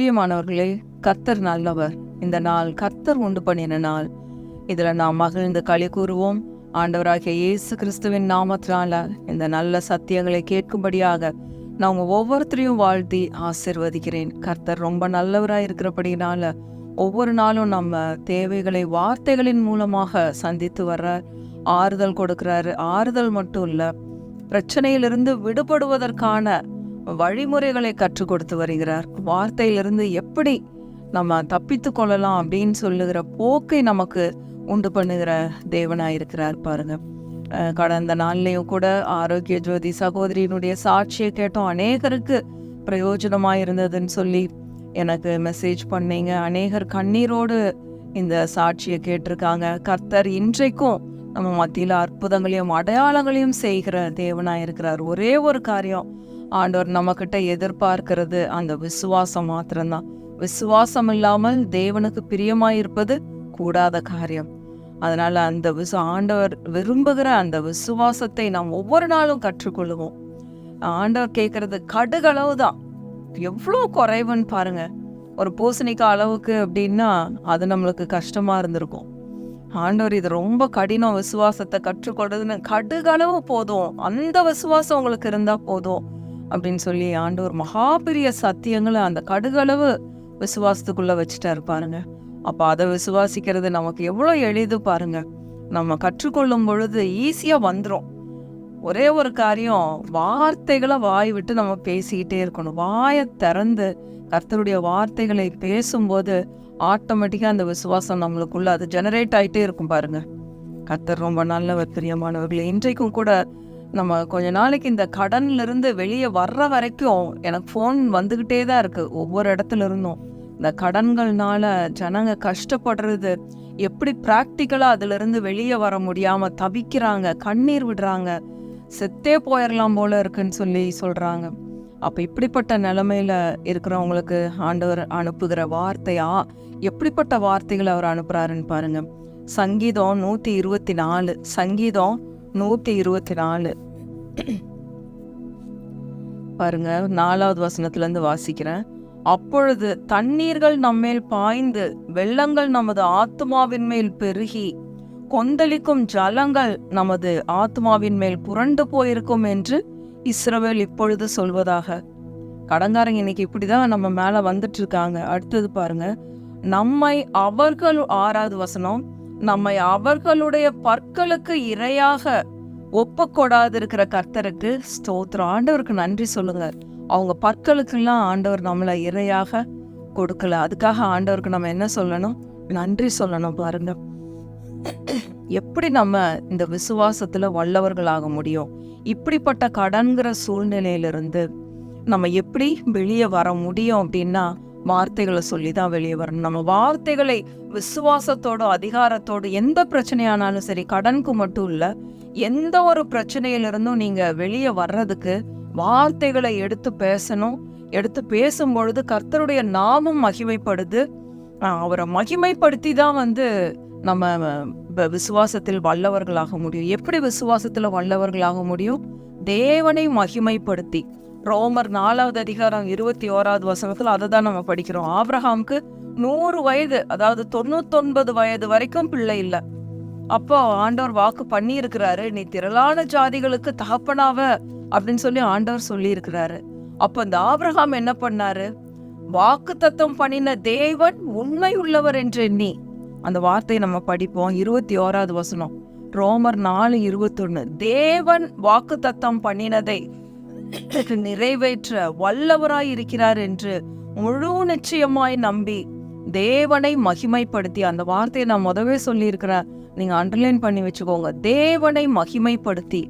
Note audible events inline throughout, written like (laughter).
பிரியமானவர்களே கர்த்தர் நல்லவர். இந்த நாள் கர்த்தர் உண்டு பண்ணின நாள். இதில் நாம் மகிழ்ந்து களி கூறுவோம். ஆண்டவராகிய இயேசு கிறிஸ்துவின் நாமத்தினால இந்த நல்ல சத்தியங்களை கேட்கும்படியாக நான் உங்க ஒவ்வொருத்தரையும் வாழ்த்தி ஆசிர்வதிக்கிறேன். கர்த்தர் ரொம்ப நல்லவராக இருக்கிறபடினால ஒவ்வொரு நாளும் நம்ம தேவைகளை வார்த்தைகளின் மூலமாக சந்தித்து வர்றார் ஆறுதல் கொடுக்கிறாரு. ஆறுதல் மட்டும் இல்லை பிரச்சனையிலிருந்து விடுபடுவதற்கான வழிமுறைகளை கற்றுக் கொடுத்து வருகிறார். வார்த்தையிலிருந்து எப்படி நம்ம தப்பித்து கொள்ளலாம் அப்படின்னு சொல்லுகிற போக்கை நமக்கு உண்டு பண்ணுகிற தேவனாக இருக்கிறார் பாருங்க. கடந்த நாள்லேயும் கூட ஆரோக்கிய ஜோதி சகோதரியினுடைய சாட்சியை கேட்டோம். அநேகருக்கு பிரயோஜனமாக இருந்ததுன்னு சொல்லி எனக்கு மெசேஜ் பண்ணீங்க. அநேகர் கண்ணீரோடு இந்த சாட்சியை கேட்டிருக்காங்க. கர்த்தர் இன்றைக்கும் நம்ம மத்தியில் அற்புதங்களையும் அடையாளங்களையும் செய்கிற தேவனாக இருக்கிறார். ஒரே ஒரு காரியம் ஆண்டவர் நம்மக்கிட்ட எதிர்பார்க்கிறது அந்த விசுவாசம் மாத்திரம்தான். விசுவாசம் இல்லாமல் தேவனுக்கு பிரியமாயிருப்பது கூடாத காரியம். அதனால் அந்த விசு ஆண்டவர் விரும்புகிற அந்த விசுவாசத்தை நாம் ஒவ்வொரு நாளும் கற்றுக்கொள்ளுவோம் ஆண்டவர் கேட்கறது கடுகளவு தான் எவ்வளோ குறைவுன்னு பாருங்க. ஒரு பூசணிக்காய் அளவுக்கு அப்படின்னா அது நம்மளுக்கு கஷ்டமாக இருந்திருக்கும். ஆண்டவர் இது ரொம்ப கடினம் விசுவாசத்தை கற்றுக்கொள்றதுன்னு கடுகளவு போதும். அந்த விசுவாசம் உங்களுக்கு இருந்தால் போதும். அப்படின்னு சொல்லி ஆண்டவர் மகா பெரிய சத்தியங்களை அந்த கடுகளவு விசுவாசத்துக்குள்ள வச்சுட்டாரு பாருங்க. அப்போ அதை விசுவாசிக்கிறது நமக்கு எவ்வளோ எளிது பாருங்க. நம்ம கற்றுக்கொள்ளும் பொழுது ஈஸியாக வந்துடும் ஒரே ஒரு காரியம் வார்த்தைகளை வாய் விட்டு நம்ம பேசிக்கிட்டே இருக்கணும். வாயை திறந்து கர்த்தருடைய வார்த்தைகளை பேசும்போது ஆட்டோமேட்டிக்காக அந்த விசுவாசம் நம்மளுக்குள்ள அது ஜெனரேட் ஆகிட்டே இருக்கும் பாருங்க. கர்த்தர் ரொம்ப நல்லவர் பிரியமானவர்களே. இன்றைக்கும் கூட நம்ம கொஞ்ச நாளைக்கு இந்த கடன்லேருந்து வெளியே வர்ற வரைக்கும் எனக்கு ஃபோன் வந்துக்கிட்டே தான் இருக்குது ஒவ்வொரு இடத்துல இருந்தும் இந்த கடன்கள்னால ஜனங்க கஷ்டப்படுறது எப்படி ப்ராக்டிக்கலாக அதுலேருந்து வெளியே வர முடியாமல் தவிக்கிறாங்க கண்ணீர் விடுறாங்க செத்தே போயிடலாம் போல இருக்குன்னு சொல்லி சொல்கிறாங்க அப்போ இப்படிப்பட்ட நிலமையில் இருக்கிறவங்களுக்கு ஆண்டவர் அனுப்புகிற வார்த்தையா எப்படிப்பட்ட வார்த்தைகளை அவர் அனுப்புகிறாருன்னு பாருங்கள் சங்கீதம் நூற்றி இருபத்தி நாலு சங்கீதம் நூத்தி இருபத்தி நாலு. பாருங்க நாலாவது வசனத்துல இருந்து வாசிக்கிறேன். அப்பொழுது தண்ணீர்கள் நம்மேல் பாய்ந்து வெள்ளங்கள் நமது ஆத்மாவின் மேல் பெருகி கொந்தளிக்கும் ஜலங்கள் நமது ஆத்மாவின் மேல் புரண்டு போயிருக்கும் என்று இஸ்ரவேல் இப்பொழுது சொல்வதாக. கடங்காரங்க இன்னைக்கு இப்படிதான் நம்ம மேல வந்துட்டு இருக்காங்க. அடுத்தது பாருங்க நம்மை அவர்கள் ஆறாவது வசனம் நம்மை அவர்களுடைய பற்களுக்கு இரையாக ஒப்பக்கூடாதிருக்கிற கர்த்தருக்கு ஸ்தோத்திரம். ஆண்டவருக்கு நன்றி சொல்லுங்க. அவங்க பற்களுக்கெல்லாம் ஆண்டவர் நம்மளை இரையாக கொடுக்கல. அதுக்காக ஆண்டவருக்கு நம்ம என்ன சொல்லணும்? நன்றி சொல்லணும் பாருங்க. எப்படி நம்ம இந்த விசுவாசத்தில் வல்லவர்களாக முடியும்? இப்படிப்பட்ட கடன்கிற சூழ்நிலையிலிருந்து நம்ம எப்படி வெளியே வர முடியும் அப்படின்னா வார்த்தைகளை சொல்லி தான் வெளியே வரணும். நம்ம வார்த்தைகளை விசுவாசத்தோட அதிகாரத்தோடு எந்த பிரச்சனையானாலும் சரி கடனுக்கு மட்டும் இல்லை எந்த ஒரு பிரச்சனையிலிருந்தும் நீங்கள் வெளியே வர்றதுக்கு வார்த்தைகளை எடுத்து பேசணும். எடுத்து பேசும்பொழுது கர்த்தருடைய நாமம் மகிமைப்படுது. அவரை மகிமைப்படுத்தி தான் வந்து நம்ம விசுவாசத்தில் வல்லவர்களாக முடியும். எப்படி விசுவாசத்தில் வல்லவர்களாக முடியும்? தேவனை மகிமைப்படுத்தி. ரோமர் நாலாவது அதிகாரம் இருபத்தி ஓராவது வசனத்தில் அதை தான் நம்ம படிக்கிறோம். ஆப்ரஹாம்க்கு நூறு வயது அதாவது தொண்ணூத்தொன்பது வயது வரைக்கும் பிள்ளை இல்லை. அப்போ ஆண்டவர் வாக்கு பண்ணி இருக்கிறாரு நீ திரளான ஜாதிகளுக்கு தகப்பனாவ அப்படின்னு சொல்லி ஆண்டவர் சொல்லி இருக்கிறாரு அப்ப இந்த ஆப்ரஹாம் என்ன பண்ணாரு? வாக்கு தத்தம் பண்ணின தேவன் உண்மை உள்ளவர் என்று எண்ணி. அந்த வார்த்தையை நம்ம படிப்போம் இருபத்தி ஓராவது வசனம். ரோமர் நாலு இருபத்தொன்னு தேவன் வாக்கு தத்தம் பண்ணினதை (coughs) நிறைவேற்ற வல்லவராய் இருக்கிறார் என்று முழு நிச்சயமாய் நம்பி தேவனை மகிமைப்படுத்தி அந்த வார்த்தையை நான் முதவே சொல்லியிருக்கிறேன். நீங்க அண்டர்லைன் பண்ணி வச்சுக்கோங்க. தேவனை மகிமைப்படுத்தி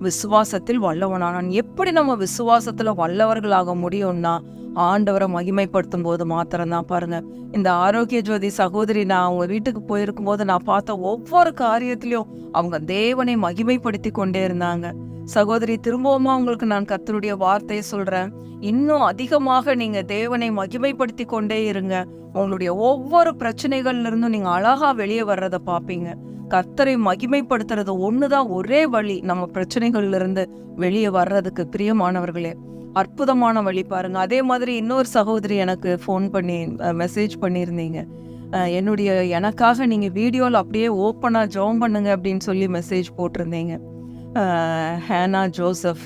விசுவாசத்தில் வல்லவனானான் எப்படி நம்ம விசுவாசத்துல வல்லவர்களாக முடியும்னா ஆண்டவரை மகிமைப்படுத்தும் போது மாத்திரம்தான் பாருங்க. இந்த ஆரோக்கிய ஜோதி சகோதரி நான் அவங்க வீட்டுக்கு போயிருக்கும் போது நான் பார்த்த ஒவ்வொரு காரியத்திலையும் அவங்க தேவனை மகிமைப்படுத்தி கொண்டே இருந்தாங்க. சகோதரி திரும்பவுமா உங்களுக்கு நான் கத்தருடைய வார்த்தையை சொல்றேன். இன்னும் அதிகமாக நீங்க தேவனை மகிமைப்படுத்தி கொண்டே இருங்க. உங்களுடைய ஒவ்வொரு பிரச்சனைகள்ல இருந்தும் நீங்க அழகா வெளியே வர்றத பாப்பீங்க கர்த்தரை மகிமைப்படுத்துறது ஒண்ணுதான் ஒரே வழி நம்ம பிரச்சனைகள்ல இருந்து வெளியே வர்றதுக்கு. பிரியமானவர்களே அற்புதமான வழி பாருங்க. அதே மாதிரி இன்னொரு சகோதரி எனக்கு ஃபோன் பண்ணி மெசேஜ் பண்ணியிருந்தீங்க. என்னுடைய எனக்காக நீங்கள் வீடியோவில் அப்படியே ஓப்பனாக ஜெபம் பண்ணுங்க அப்படின்னு சொல்லி மெசேஜ் போட்டிருந்தீங்க. ஹேனா ஜோசப்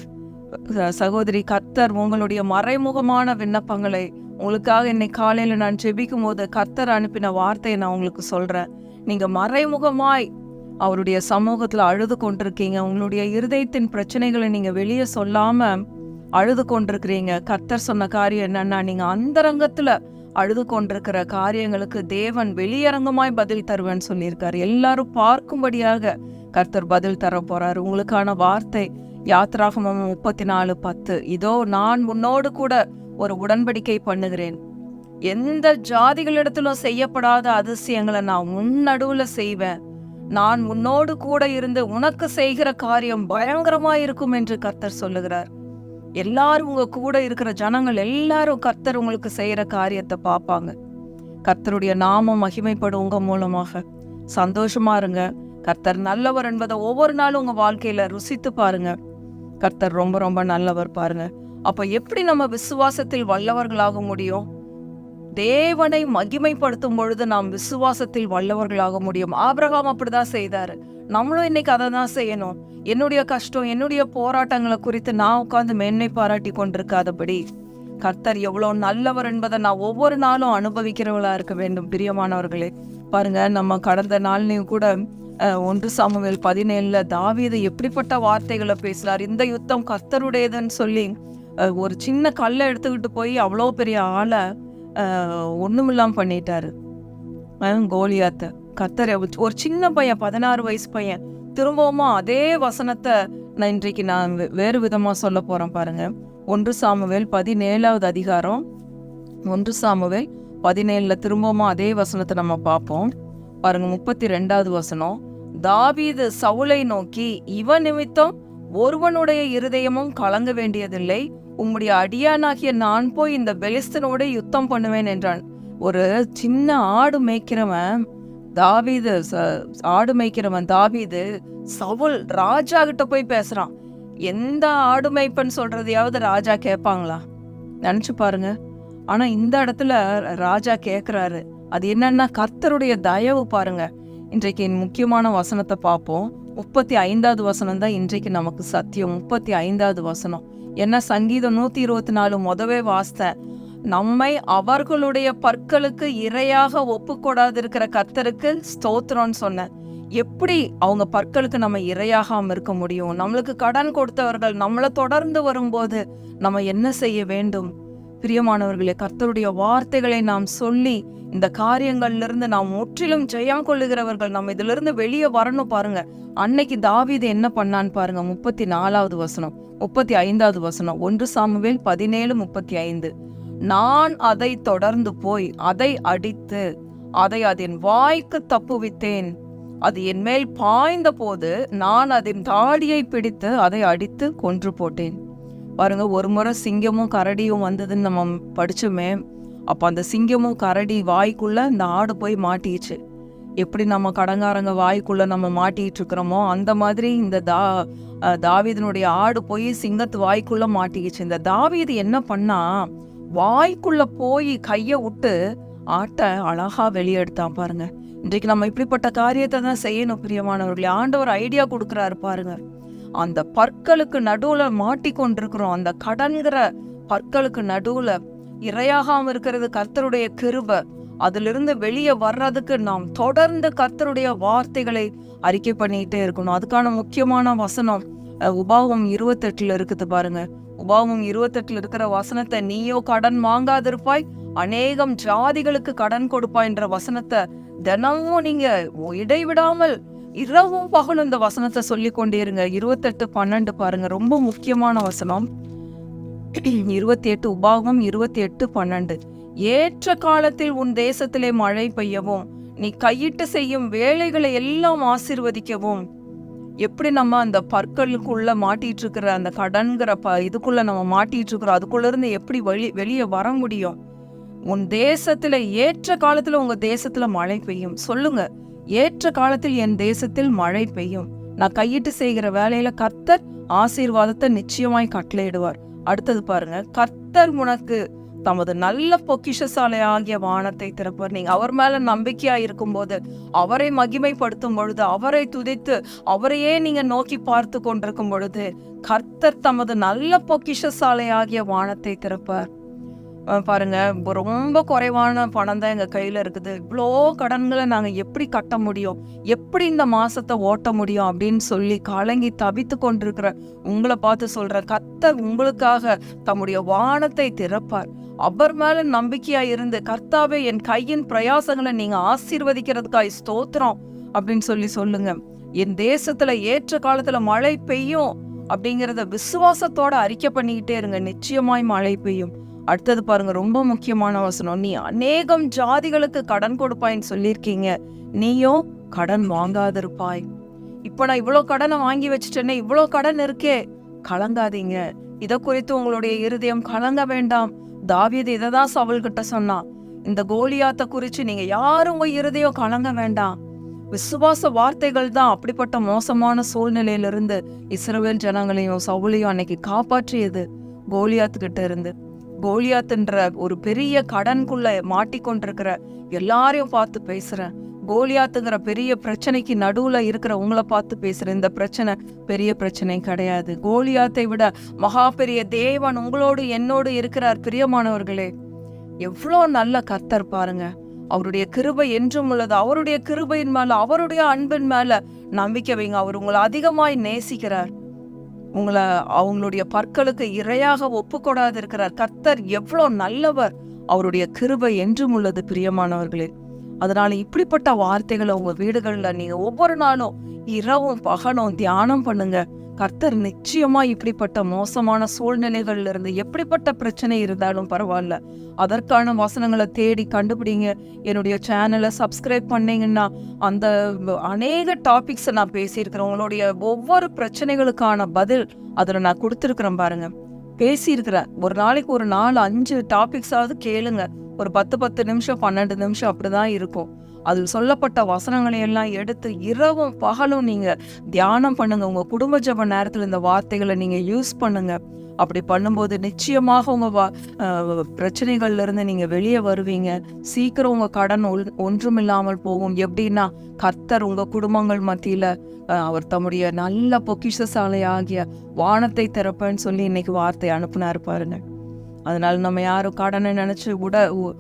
சகோதரி கர்த்தர் உங்களுடைய மறைமுகமான விண்ணப்பங்களை உங்களுக்காக இன்னைக்கு காலையில் நான் ஜெபிக்கும் போது கர்த்தர் அனுப்பின வார்த்தையை நான் உங்களுக்கு சொல்கிறேன் நீங்கள் மறைமுகமாய் அவருடைய சமூகத்தில் அழுது கொண்டிருக்கீங்க. உங்களுடைய இருதயத்தின் பிரச்சனைகளை நீங்கள் வெளியே சொல்லாமல் அழுது கொண்டிருக்கிறீங்க. கர்த்தர் சொன்ன காரியம் என்னன்னா நீங்கள் அந்தரங்கத்தில் அழுது கொண்டிருக்கிற காரியங்களுக்கு தேவன் வெளியரங்கமாய் பதில் தருவேன்னு சொல்லியிருக்காரு. எல்லாரும் பார்க்கும்படியாக கர்த்தர் பதில் தர போறாரு. உங்களுக்கான வார்த்தை யாத்ராகமம் முப்பத்தி நாலு பத்து. இதோ நான் உன்னோடு கூட ஒரு உடன்படிக்கை பண்ணுகிறேன். எந்த ஜாதிகளிடத்திலும் செய்யப்படாத அதிசயங்களை நான் முன்னடுவில் செய்வேன். நான் உன்னோடு கூட இருந்து உனக்கு செய்கிற காரியம் பயங்கரமா இருக்கும் என்று கர்த்தர் சொல்லுகிறார். எல்லாரும் உங்க கூட இருக்கிற ஜனங்கள் எல்லாரும் கர்த்தர் உங்களுக்கு செய்யற காரியத்தை பார்ப்பாங்க. கர்த்தருடைய நாமம் மகிமைப்படும் உங்க மூலமாக. சந்தோஷமா இருங்க. கர்த்தர் நல்லவர் என்பதை ஒவ்வொரு நாளும் உங்கள் வாழ்க்கையில் ருசித்து பாருங்க. கர்த்தர் ரொம்ப ரொம்ப நல்லவர் பாருங்க. அப்போ எப்படி நம்ம விசுவாசத்தில் வல்லவர்களாக முடியும்? தேவனை மகிமைப்படுத்தும் பொழுது நாம் விசுவாசத்தில் வல்லவர்களாக முடியும். ஆபிரகாம் அப்படிதான் செய்தாரு. நம்மளும் இன்னைக்கு அதை தான் செய்யணும். என்னுடைய கஷ்டம் என்னுடைய போராட்டங்களை குறித்து நான் உட்காந்து மேன்மை பாராட்டி கொண்டிருக்காதபடி கர்த்தர் எவ்வளோ நல்லவர் என்பதை நான் ஒவ்வொரு நாளும் அனுபவிக்கிறவளா இருக்க வேண்டும் பிரியமானவர்களே. பாருங்க நம்ம கடந்த நாள்லையும் கூட ஒன்று சாமுவேல் பதினேழுல தாவீது எப்படிப்பட்ட வார்த்தைகளை பேசுகிறார் இந்த யுத்தம் கர்த்தருடையதுன்னு சொல்லி ஒரு சின்ன கல்லை எடுத்துக்கிட்டு போய் அவ்வளோ பெரிய ஆளை ஒன்றுமில்லாம் பண்ணிட்டாரு. கோலியாத்த. கர்த்தர் ஒரு சின்ன பையன் பதினாறு வயசு பையன். திரும்பவும் அதே வசனத்தை நான் இன்றைக்கு நான் வே- வேறு விதமாக சொல்ல போகிறேன் பாருங்க. ஒன்று சாமுவேல் பதினேழாவது அதிகாரம். ஒன்று சாமுவேல் பதினேழில் திரும்பவும் அதே வசனத்தை நம்ம பார்ப்போம். பாருங்க முப்பத்தி ரெண்டாவது வசனம். தாவீது சவுலை நோக்கி இவன் நிமித்தம் ஒருவனுடைய இருதயமும் கலங்க வேண்டியதில்லை. உம்முடைய அடியானாகிய நான் போய் இந்த பெலிஸ்தனோட யுத்தம் பண்ணுவேன் என்றான். ஒரு சின்ன ஆடு மேய்க்கிறவன் தாவீது ச- ஆடு மேய்க்கிறவன் தாவீது சவுல் ராஜா கிட்ட போய் பேசுறான். எந்த ஆடு மேய்ப்பன் சொல்றதையாவது ராஜா கேட்பாங்களா? நினைச்சு பாருங்க. ஆனா இந்த இடத்துல ராஜா கேக்குறாரு. அது என்னன்னா கர்த்தருடைய தயவு பாருங்க. இன்றைக்கு முக்கியமான வசனத்தை பார்ப்போம். முப்பத்தி ஐந்தாவது வசனம் தான் இன்றைக்கு நமக்கு சத்தியம். முப்பத்தி ஐந்தாவது வசனம். என்ன சங்கீதம் நூத்தி இருபத்தி நாலு முதவே வாசித்தேன் நம்மை அவர்களுடைய பற்களுக்கு இரையாக ஒப்புக்கொடாதிருக்கிற கர்த்தருக்கு ஸ்தோத்திரம்னு சொன்னேன். எப்படி அவங்க பற்களுக்கு நம்ம இரையாகாம இருக்க முடியும்? நம்மளுக்கு கடன் கொடுத்தவர்கள் நம்மளை தொடர்ந்து வரும்போது நம்ம என்ன செய்ய வேண்டும்? பிரியமானவர்களே கர்த்தருடைய வார்த்தைகளை நாம் சொல்லி இந்த காரியங்கள்ல இருந்து நாம் முற்றிலும் ஜெயம் கொள்ளுகிறவர்கள். நம்ம இதுல இருந்து வெளியே வரணும் பாருங்க. அன்னைக்கு தாவீது என்ன பண்ணான்னு பாருங்க. முப்பத்தி நாலாவது வசனம் முப்பத்தி ஐந்தாவது வசனம் ஒன்று சாமுவேல் பதினேழு முப்பத்தி ஐந்து நான் அதை தொடர்ந்து போய் அதை அடித்து அதை அதன் வாய்க்கு தப்புவித்தேன். அது என் மேல் பாய்ந்த போது நான் அதன் தாடியை பிடித்து அதை அடித்து கொன்று போட்டேன். பாருங்க ஒரு முறை சிங்கமும் கரடியும் வந்ததுன்னு நம்ம படிச்சோமே. அப்போ அந்த சிங்கமும் கரடி வாய்க்குள்ளே இந்த ஆடு போய் மாட்டிச்சு. எப்படி நம்ம கடங்காரங்க வாய்க்குள்ளே நம்ம மாட்டிகிட்டு இருக்கிறோமோ அந்த மாதிரி இந்த தா தாவீதனுடைய ஆடு போய் சிங்கத்து வாய்க்குள்ளே மாட்டிக்கிச்சு. இந்த தாவீது என்ன பண்ணா வாய்க்குள்ளே போய் கையை விட்டு ஆட்டை அழகா வெளியே எடுத்தான் பாருங்க. இன்றைக்கு நம்ம இப்படிப்பட்ட காரியத்தை தான் செய்யணும் பிரியமானவர்களே. ஆண்டவர் ஐடியா கொடுக்குறாரு பாருங்க. அந்த பற்களுக்கு நடுவில் மாட்டிக்கொண்டிருக்கிறோம். அந்த கடன்கிற பற்களுக்கு நடுவில் இரையாகாம இருக்கிறது கர்த்தருடைய கிருப. அதிலிருந்து வெளியே வர்றதுக்கு நாம் தொடர்ந்து கர்த்தருடைய வார்த்தைகளை அறிக்கை பண்ணிட்டே இருக்கணும். அதுக்கான முக்கியமான வசனம் உபாவம் இருபத்தெட்டுல இருக்குது பாருங்க. உபாவம் இருபத்தெட்டுல இருக்கிற வசனத்தை நீயோ கடன் வாங்காதிருப்பாய் அநேகம் ஜாதிகளுக்கு கடன் கொடுப்பாய் என்ற வசனத்தை தினமும் நீங்க இடைவிடாமல் இரவும் பகலும் இந்த வசனத்தை சொல்லி கொண்டே இருங்க. இருபத்தெட்டு பன்னெண்டு பாருங்க. ரொம்ப முக்கியமான வசனம். இருபத்தி எட்டு உபாகமம் இருபத்தி எட்டு பன்னெண்டு. ஏற்ற காலத்தில் உன் தேசத்திலே மழை பெய்யவும் நீ கையிட்டு செய்யும் வேலைகளை எல்லாம் ஆசீர்வதிக்கவும். எப்படி நம்ம அந்த பற்களுக்குள்ள மாட்டிட்டு இருக்கிற அந்த கடன்கிற ப இதுக்குள்ள நம்ம மாட்டிட்டு இருக்கிறோம் அதுக்குள்ள இருந்து எப்படி வெளி வெளியே வர முடியும்? உன் தேசத்துல ஏற்ற காலத்துல உங்க தேசத்துல மழை பெய்யும். சொல்லுங்க ஏற்ற காலத்தில் என் தேசத்தில் மழை பெய்யும். நான் கையிட்டு செய்கிற வேலையில கர்த்தர் ஆசீர்வாதத்தை நிச்சயமாய் கட்டளையிடுவார். அடுத்தது பாருங்க கர்த்தர் உனக்கு தமது நல்ல பொக்கிஷசாலை ஆகிய வானத்தை திறப்பார். நீங்க அவர் மேல நம்பிக்கையா இருக்கும்போது அவரை மகிமைப்படுத்தும் பொழுது அவரை துதித்து அவரையே நீங்க நோக்கி பார்த்து கொண்டிருக்கும் பொழுது கர்த்தர் தமது நல்ல பொக்கிஷசாலை ஆகிய வானத்தை திறப்பார். பாருங்க ரொம்ப குறைவான பணம் தான் எங்கள் கையில் இருக்குது. இவ்வளோ கடன்களை நாங்கள் எப்படி கட்ட முடியும்? எப்படி இந்த மாசத்தை ஓட்ட முடியும் அப்படின்னு சொல்லி கலங்கி தவித்து கொண்டிருக்கிற உங்களை பார்த்து சொல்கிற கர்த்தர் உங்களுக்காக தம்முடைய வானத்தை திறப்பார். அவர் மேல நம்பிக்கையா இருந்து கர்த்தாவே என் கையின் பிரயாசங்களை நீங்க ஆசீர்வதிக்கிறதுக்காய் ஸ்தோத்திரம் அப்படின்னு சொல்லி சொல்லுங்க. என் தேசத்துல ஏற்ற காலத்துல மழை பெய்யும் அப்படிங்கிறத விசுவாசத்தோட அறிக்கை பண்ணிக்கிட்டே இருங்க. நிச்சயமாய் மழை பெய்யும். அடுத்தது பாருங்க ரொம்ப முக்கியமான வசனம். நீ அநேகம் ஜாதிகளுக்கு கடன் கொடுப்பாய்ன்னு சொல்லியிருக்கீங்க. நீயும் கடன் வாங்காதிருப்பாய். இப்போ நான் இவ்வளோ கடனை வாங்கி வச்சுட்டேனே இவ்வளோ கடன் இருக்கே. கலங்காதீங்க. இதை குறித்து உங்களுடைய இருதயம் கலங்க வேண்டாம். தாவியது இதை தான் சவல்கிட்ட சொன்னான். இந்த கோலியாத்தை குறித்து நீங்கள் யாரும் உங்கள் இருதயம் கலங்க வேண்டாம். விசுவாச வார்த்தைகள் தான் அப்படிப்பட்ட மோசமான சூழ்நிலையிலிருந்து இஸ்ரவேல் ஜனங்களையும் சவுளையும் அன்னைக்கு காப்பாற்றியது கோலியாத்துக்கிட்ட இருந்து. கோலியாத்துன்ற ஒரு பெரிய கடனுக்குள்ள மாட்டிக்கொண்டிருக்கிற எல்லாரையும் பார்த்து பேசுறேன் கோலியாத்துங்கிற பெரிய பிரச்சனைக்கு நடுவுல இருக்கிற உங்களை பார்த்து பேசுறேன் இந்த பிரச்சனை பெரிய பிரச்சனை கிடையாது. கோலியாத்தை விட மகா பெரிய தேவன் உங்களோடு என்னோடு இருக்கிறார். பிரியமானவர்களே எவ்வளோ நல்ல கத்தர் பாருங்க. அவருடைய கிருபை என்றும் உள்ளது. அவருடைய கிருபையின் மேல அவருடைய அன்பின் மேல நம்பிக்கை வைங்க. அவர் உங்களை அதிகமாய் நேசிக்கிறார். உங்களை அவங்களுடைய பற்களுக்கு இரையாக ஒப்புக்கொடாது இருக்கிறார் கர்த்தர் எவ்வளோ நல்லவர். அவருடைய கிருபை என்றும் உள்ளது பிரியமானவர்களே. அதனால இப்படிப்பட்ட வார்த்தைகளை உங்க வீடுகளில் நீங்க ஒவ்வொரு நாளும் இரவும் பகலும் தியானம் பண்ணுங்க. கர்த்தர் நிச்சயமா இப்படிப்பட்ட மோசமான சூழ்நிலைகள்ல இருந்து எப்படிப்பட்ட பிரச்சனை இருந்தாலும் பரவாயில்ல. அதற்கான வசனங்களை தேடி கண்டுபிடிங்க. என்னுடைய சேனலை சப்ஸ்கிரைப் பண்ணீங்கன்னா அந்த அநேக டாபிக்ஸை நான் பேசியிருக்கிறேன். உங்களுடைய ஒவ்வொரு பிரச்சனைகளுக்கான பதில் அதில் நான் கொடுத்துருக்குறேன் பாருங்க. பேசியிருக்கிறேன் ஒரு நாளைக்கு ஒரு நாலு அஞ்சு டாபிக்ஸாவது கேளுங்க. ஒரு பத்து பத்து நிமிஷம் பன்னெண்டு நிமிஷம் அப்படிதான் இருக்கும். அதில் சொல்லப்பட்ட வசனங்களை எல்லாம் எடுத்து இரவும் பகலும் நீங்கள் தியானம் பண்ணுங்கள் உங்கள் குடும்ப ஜப நேரத்தில் இந்த வார்த்தைகளை நீங்கள் யூஸ் பண்ணுங்கள் அப்படி பண்ணும்போது நிச்சயமாக உங்கள் வா அஹ் இருந்து வெளியே வருவீங்க. சீக்கிரம் உங்கள் கடன் ஒன்- ஒன்றுமில்லாமல் போகும். எப்படின்னா கர்த்தர் உங்கள் குடும்பங்கள் மத்தியில் அவர் தம்முடைய நல்ல பொக்கிஷசாலை ஆகிய வானத்தை திறப்பேன்னு சொல்லி இன்னைக்கு வார்த்தை அனுப்புனாரு பாருங்க. அதனால் நம்ம யாரும் கடனை நினச்சி உட உ-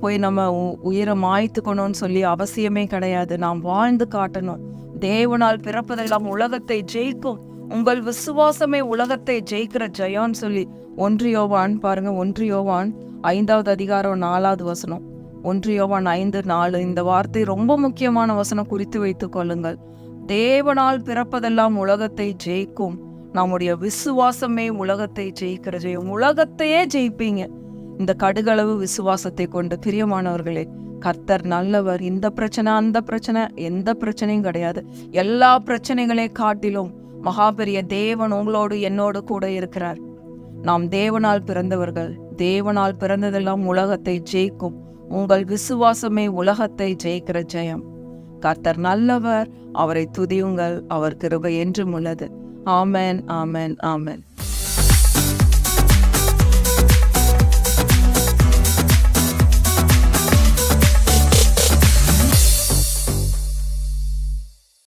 போய் நம்ம உ- உயிரை மாய்த்துக்கணும்னு சொல்லி அவசியமே கிடையாது. நாம் வாழ்ந்து காட்டணும். தேவனால் பிறப்பதெல்லாம் உலகத்தை ஜெயிக்கும். உங்கள் விசுவாசமே உலகத்தை ஜெயிக்கிற ஜெயம்னு சொல்லி ஒன்றியோவான் பாருங்க ஒன்றியோவான் ஐந்தாவது அதிகாரம் நாலாவது வசனம். ஒன்றியோவான் ஐந்து நாலு. இந்த வார்த்தை ரொம்ப முக்கியமான வசனம் குறித்து வைத்துக் கொள்ளுங்கள். தேவனால் பிறப்பதெல்லாம் உலகத்தை ஜெயிக்கும். நம்முடைய விசுவாசமே உலகத்தை ஜெயிக்கிற ஜெயம். உலகத்தையே ஜெயிப்பீங்க. இந்த கடுகளவு விசுவாசத்தை கொண்டு பிரியமானவர்களே கர்த்தர் நல்லவர். இந்த பிரச்சனை அந்த பிரச்சனை எந்த பிரச்சனையும் கிடையாது. எல்லா பிரச்சனைகளை காட்டிலும் மகாபெரிய தேவன் உங்களோடு என்னோடு கூட இருக்கிறார். நாம் தேவனால் பிறந்தவர்கள். தேவனால் பிறந்ததெல்லாம் உலகத்தை ஜெயிக்கும். உங்கள் விசுவாசமே உலகத்தை ஜெயிக்கிற ஜெயம். கர்த்தர் நல்லவர். அவரை துதியுங்கள். அவர் கிருபை என்றும் உள்ளது. ஆமென் ஆமென் ஆமென்